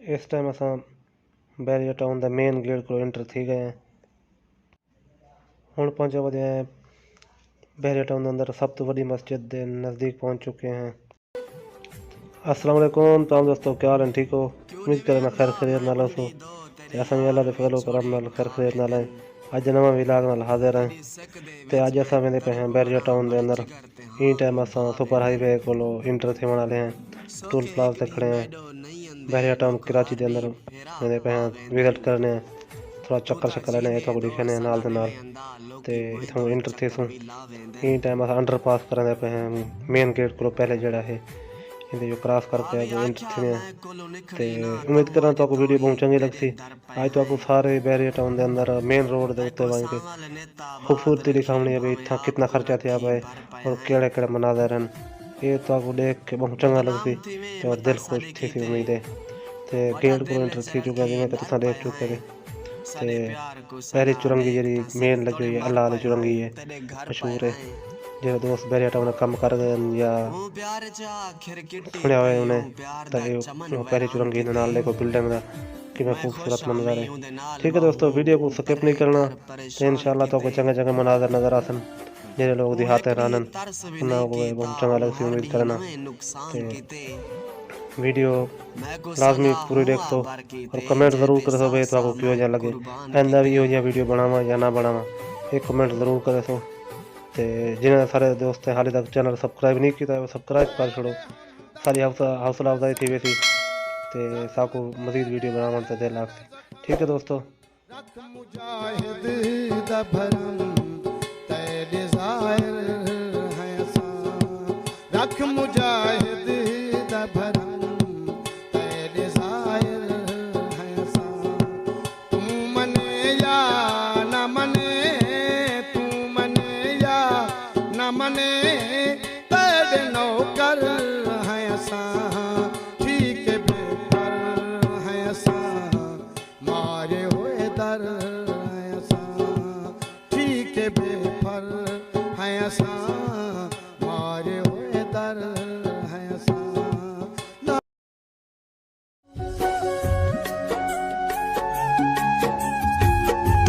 इस टाइम अस barrier town के मेन गेट को एंटर थी गए हैं। हूँ पहुँचे हुए हैं। बैरियर टाउन के अंदर सब तो वही मस्जिद के नज़दीक पहुँच चुके हैं। असलम तमाम दोस्तों, क्या हाल है? ठीक हो? उम्मीद करें खैर खरीद ना सो असां अल्लाह फैलो करम खैर खरीद ना नाल अज नवा विलाग नाल हाजिर हैं तो अज अस वेंदे पे हैं बैरियर टाउन के अंदर। इन टाइम असां सुपर हाईवे को इंटर थे वाले टूल प्लाज से खड़े हैं। ਪਲਾਜ਼ਾ ਤੇ ਖੜੇ ਦੇ ਅੰਦਰ। ਵੇਂਦੇ ਪਏ ਵਿਜ਼ਿਟ ਕਰਨੇ ਹਾਂ ਥੋੜਾ ਚੱਕਰ ਚੱਕਰ ਲੈਣੇ ਆ ਤੁਹਾਨੂੰ ਨਾਲ ਦੇ ਨਾਲ। ਤੇ ਇਥੋਂ ਇੰਟਰ ਥੇ ਸੂ ਇਹ ਟਾਈਮ ਅਸਾਂ ਅੰਡਰ ਪਾਸ ਕਰਨ ਪਏ ਮੇਨ ਗੇਟ ਕੋਲੋਂ ਪਹਿਲੇ ਜਿਹੜਾ ਹੈ ਇਹਦੇ ਜੋ ਕ੍ਰਾਸ ਕਰਕੇ ਅੱਗੇ ਇੰਟਰ ਥੇ ਤੇ ਉਮੀਦ ਕਰਾਂ ਤੁਹਾਨੂੰ ਵੀਡੀਓ ਬਹੁਤ ਚੰਗੀ ਲੱਗਸੀ ਅੱਜ ਤੁਹਾਨੂੰ ਸਾਰੇ ਬੈਰੀਆ ਟਾਊਨ ਦੇ ਅੰਦਰ ਮੇਨ ਰੋਡ ਦੇ ਉੱਤੇ ਵੰਜ ਖੂਬਸੂਰਤੀ ਦਿਖਾਉਣੀ ਹੈ ਵੀ ਇੱਥਾਂ ਕਿੰਨਾ ਖਰਚਾ ਥਿਆ ਪਏ ਔਰ ਕਿਹੜੇ ਕਿਹੜੇ ਮਨਾਜ਼ਰ ਹਨ ਇਹ ਤੁਹਾਨੂੰ ਦੇਖ ਕੇ ਬਹੁਤ ਚੰਗਾ ਲੱਗਸੀ ਤੇ ਔਰ ਦਿਲ ਖੁਸ਼ ਥੀ ਸੀ ਉਮੀਦ ਹੈ ਤੇ ਗੇਟ ਕੋਲ ਇੰਟਰ ਥੀ ਚੁੱਕਾ ਜਿਵੇਂ ਕਿ ਤੁਸੀਂ ਦੇਖ ਚੁੱਕੇ ਨੇ ਤੇ ਪਹਿਲੀ ਚੁਰੰਗੀ ਜਿਹੜੀ ਮੇਨ ਲੱਗੀ ਹੋਈ ਹੈ ਅੱਲਾ ਦੀ ਚੁਰੰਗੀ ਹੈ ਮਸ਼ਹੂਰ ਹੈ ਜਿਹੜੇ ਦੋਸਤ ਬੈਰੀਆ ਟਾਊਨ ਕੰਮ ਕਰ ਗਏ ਹਨ ਜਾਂ ਸੁਣਿਆ ਹੋਇਆ ਉਹਨੇ ਤਾਂ ਇਹ ਉਹ ਪਹਿਲੀ ਚੁਰੰਗੀ ਦੇ ਨਾਲ ਦੇਖੋ ਬਿਲਡਿੰਗ ਦਾ ਕਿਵੇਂ ਖੂਬਸੂਰਤ ਮੰਜ਼ਰ ਹੈ ਠੀਕ ਹੈ ਦੋਸਤੋ ਵੀਡੀਓ को स्किप नहीं करना तो इंशाल्लाह तो आपको चंगे चंगे मनाजर नजर आसन ਜਿਹੜੇ ਲੋਕ ਦੀ ਹੱਥ ਰਾਨਨ ਉਹਨਾਂ ਕੋਲ ਬਹੁਤ ਲੱਗ ਸੀ ਉਮੀਦ ਕਰਨਾ। ਤੇ ਵੀਡੀਓ ਲਾਜ਼ਮੀ ਪੂਰੀ ਦੇਖੋ ਔਰ ਕਮੈਂਟ ਜ਼ਰੂਰ ਕਰੋ ਬਈ ਤੁਹਾਨੂੰ ਕਿਉਂ ਜਾਂ ਲੱਗੇ। ਕਹਿੰਦਾ ਵੀ ਇਹੋ ਜਿਹਾ ਵੀਡੀਓ ਬਣਾਵਾਂ ਜਾਂ ਨਾ ਬਣਾਵਾਂ ਇਹ ਕਮੈਂਟ ਜ਼ਰੂਰ ਕਰੋ ਤੇ ਜਿਹਨਾਂ ਸਾਰੇ ਦੋਸਤ ਹਾਲੇ ਤੱਕ ਚੈਨਲ ਸਬਸਕ੍ਰਾਈਬ ਨਹੀਂ ਕੀਤਾ ਉਹ ਸਬਸਕ੍ਰਾਈਬ ਕਰ ਛੜੋ ਸਾਰੀ ਹੌਸਲਾ ਅਫਜ਼ਾਈ ਥੀ ਵੈਸੀ। ਤੇ ਸਾਕੋ ਮਜ਼ੀਦ ਵੀਡੀਓ ਬਣਾਉਣ ਤੇ ਦੇ ਲੱਗ ਠੀਕ ਹੈ ਦੋਸਤੋ। ਰੱਖ ਮੁਜਾਹਿਦ ਦਾ ਭਰਮ। ਡਿਜ਼ਾਇਰ ਹੈ ਅਸਾਂ ਰੱਖ ਮੁਜਾਹਿਦ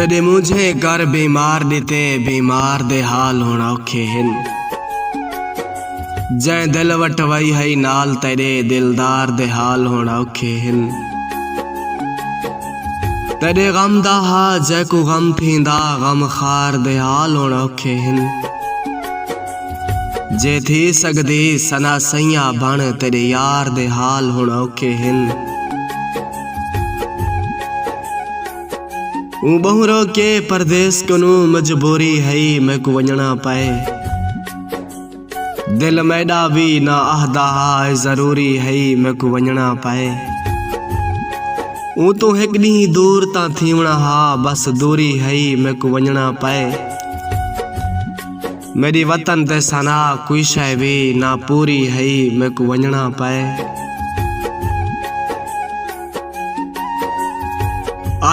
ਤਦੇ ਮੁਝੇ ਘਰ ਬਿਮਾਰ ਦਿੱਤੇ ਬਿਮਾਰ ਦੇ ਹਾਲ ਹੁਣ ਔਖੇ ਹਨ। ਜੈ ਦਿਲ ਵਟਵਾਈ ਹੈ ਨਾਲ ਤੇਰੇ ਦਿਲਦਾਰ ਦੇ ਹਾਲ ਹੁਣ ਔਖੇ ਹਨ। ਤੇਰੇ ਗਮ ਦਾ ਹਾ ਜੈ ਕੋ ਗਮ ਥੀਂਦਾ ਗਮ ਖਾਰ ਦੇ ਹਾਲ ਹੁਣ ਔਖੇ ਹਨ। ਜੇ ਥੀ ਸਕਦੀ ਸਨਾ ਸਈਆ ਬਣ, ਤੇਰੇ ਯਾਰ ਦੇ ਹਾਲ ਹੁਣ ਔਖੇ ਹਨ। ਉਹ ਬਹੁਰੋ ਕੇ ਪਰਦੇਸ ਕਨੂੰ ਮਜਬੂਰੀ ਹੈ ਮੈਂ ਕੋ ਵੰਜਣਾ ਪਏ ਦਿਲ ਮੈਡਾ ਵੀ ਨਾ ਆਹਦਾ ਹੈ ਜ਼ਰੂਰੀ ਹੈ ਮੈਂ ਕੋ ਵੰਜਣਾ ਪਏ ਉਹ ਤੋਂ ਇੱਕ ਨੀ ਦੂਰ ਤਾਂ ਥੀਵਣਾ ਹਾ ਬਸ ਦੂਰੀ ਹੈ ਮੈਂ ਕੋ ਵੰਜਣਾ ਪਏ ਮੇਰੀ ਵਤਨ ਤੇ ਸਨਾ ਕੋਈ ਸ਼ੈ ਵੀ ਨਾ ਪੂਰੀ ਹੈ ਮੈਂ ਕੋ ਵੰਜਣਾ ਪਏ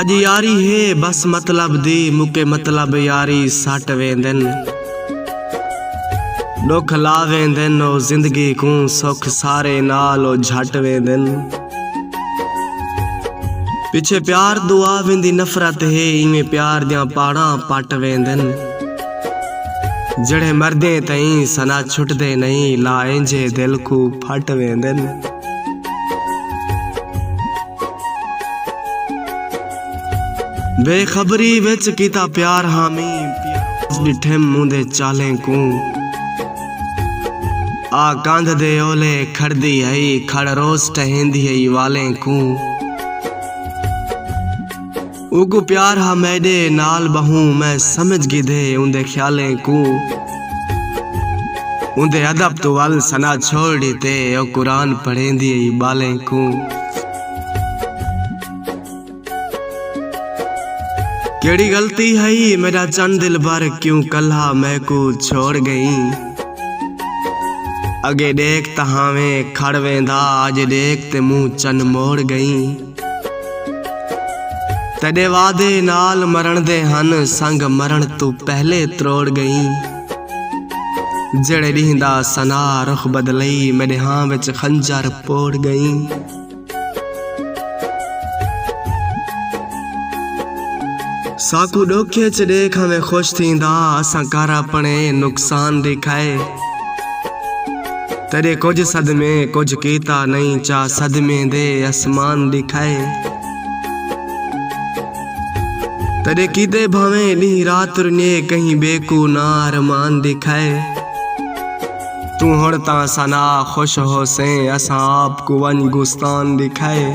ਅੱਜ ਯਾਰੀ ਹੈ, ਬਸ ਮਤਲਬ ਦੀ ਮੁਕੇ ਮਤਲਬ ਯਾਰੀ ਸੱਟ ਵੇਂਦਨ। ਦੁੱਖ ਲਾ ਵੇਂਦਨ ਉਹ ਜ਼ਿੰਦਗੀ ਕੋ ਸੁੱਖ ਸਾਰੇ ਨਾਲ ਉਹ ਝਟ ਵੇਂਦਨ। ਪਿੱਛੇ ਪਿਆਰ ਦੁਆ ਵੇਂਦੀ ਨਫ਼ਰਤ ਹੈ, ਇਵੇਂ ਪਿਆਰ ਦੀਆਂ ਪਾੜਾਂ ਪੱਟ ਵੇਂਦਨ। ਜਿਹੜੇ ਮਰਦੇ ਤਈ, ਸਨਾ ਛੁੱਟਦੇ ਨਹੀਂ ਲਾਏਂਜੇ ਦਿਲ ਕੋ ਫਟ ਵੇਂਦਨ। ਬੇਖਬਰੀ ਵਿੱਚ ਕੀਤਾ ਪਿਆਰ ਹਾਮੀ ਪਿਆਸ ਡਿਠੇ ਮੂੰਹ ਦੇ ਚਾਲੇ ਕੂ। ਆ ਕੰਧ ਦੇ ਓਲੇ ਖੜਦੀ ਹੈ ਖੜ ਰੋਸ ਟਹਿੰਦੀ ਹੈ ਵਾਲੇ ਕੂ। ਉਗੋ ਪਿਆਰ ਹਾ ਮੈਡੇ ਨਾਲ ਬਹੂ, ਮੈਂ ਸਮਝ ਗਿਦੇ ਉਹਦੇ ਖਿਆਲੇ ਕੂ। ਉਹਦੇ ਅਦਬ ਤੋਂ ਵੱਲ ਸਨਾ ਛੋੜੀ ਤੇ ਉਹ ਕੁਰਾਨ ਪੜ੍ਹੇਂਦੀ ਹੈ ਬਾਲੇ ਕੂ। केड़ी गलती है मेरा चंद दिल भर क्यों कल्हा मैं को छोड़ गई अगे देख तहावे खड़ वेंदा आज देख ते मुंह चन मोड़ गई ਤੇਰੇ ਵਾਦੇ ਨਾਲ ਮਰਨ ਦੇ ਹਨ ਸੰਗ ਮਰਨ ਤੋਂ ਪਹਿਲੇ ਤਰੋੜ ਗਈ ਜਿਹੜੇ ਰੀਂਦਾ ਸਨਾ ਰੁਖ ਬਦਲਈ ਮੇਰੇ ਹਾਂ ਵਿੱਚ ਖੰਜਰ ਪੋੜ ਗਈ साकू ॾोखे च ॾेख में ख़ुशि थींदा असां कारापणे नुक़सान ॾेखाए तॾहिं कुझु सदमे कुझु कीता नहीं चा सदमे दे आसमान ॾेखाए तॾहिं किते भावें ॾींहुं राति रुञे कहीं बेकू ना अरमान ॾेखाए तूं हुण तां सना ख़ुशि होसें असां आप को वञ गुस्तान ॾेखाए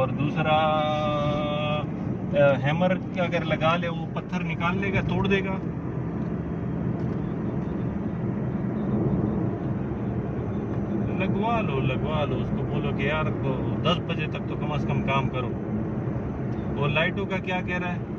और दूसरा हैमर अगर लगा ले, वो पत्थर निकाल लेगा, तोड़ देगा। लगवा लो लगवा लो, उसको बोलो कि यार दस बजे तक तो कम से कम काम करो। और लाइटों का क्या कह रहा है?